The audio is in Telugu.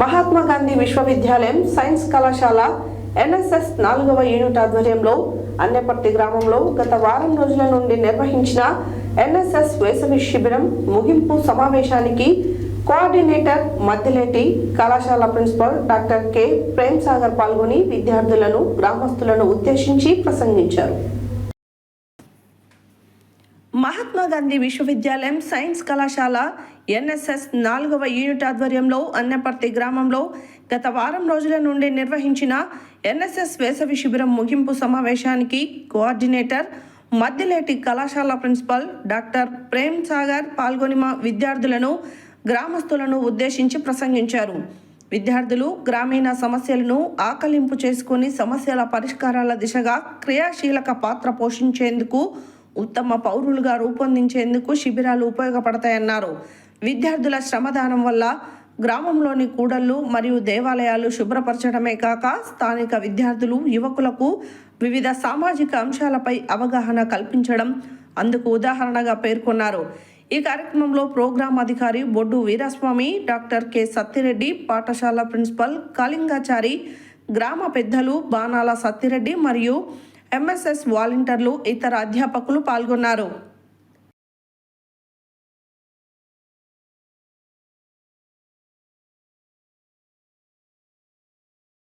మహాత్మా గాంధీ విశ్వవిద్యాలయం సైన్స్ కళాశాల ఎన్ఎస్ఎస్ నాలుగవ యూనిట్ ఆధ్వర్యంలో అన్నెపర్తి గ్రామంలో గత వారం రోజుల నుండి నిర్వహించిన ఎన్ఎస్ఎస్ వేసవి శిబిరం ముగింపు సమావేశానికి కోఆర్డినేటర్ మద్దిలేటి కళాశాల principal doctor K. Prem Sagar పాల్గొని విద్యార్థులను గ్రామస్తులను ఉద్దేశించి ప్రసంగించారు. మహాత్మా గాంధీ విశ్వవిద్యాలయం సైన్స్ కళాశాల ఎన్ఎస్ఎస్ నాలుగవ యూనిట్ ఆధ్వర్యంలో అన్నపర్తి గ్రామంలో గత వారం రోజుల నుండి నిర్వహించిన ఎన్ఎస్ఎస్ వేసవి శిబిరం ముగింపు సమావేశానికి కోఆర్డినేటర్ మద్దిలేటి కళాశాల ప్రిన్సిపల్ డాక్టర్ ప్రేమ్ సాగర్ పాల్గొని మా విద్యార్థులను గ్రామస్తులను ఉద్దేశించి ప్రసంగించారు. విద్యార్థులు గ్రామీణ సమస్యలను ఆకలింపు చేసుకుని సమస్యల పరిష్కారాల దిశగా క్రియాశీలక పాత్ర పోషించేందుకు ఉత్తమ పౌరులుగా రూపొందించేందుకు శిబిరాలు ఉపయోగపడతాయన్నారు. విద్యార్థుల శ్రమదానం వల్ల గ్రామంలోని కూడళ్ళు మరియు దేవాలయాలు శుభ్రపరచడమే కాక స్థానిక విద్యార్థులు యువకులకు వివిధ సామాజిక అంశాలపై అవగాహన కల్పించడం అందుకు ఉదాహరణగా పేర్కొన్నారు. ఈ కార్యక్రమంలో ప్రోగ్రాం అధికారి బొడ్డు వీరస్వామి డాక్టర్ కె. సత్తిరెడ్డి పాఠశాల ప్రిన్సిపల్ కాళింగాచారి గ్రామ పెద్దలు బాణాల సత్తిరెడ్డి మరియు ఎంఎస్ఎస్ వాలంటీర్లు ఇతర అధ్యాపకులు పాల్గొన్నారు.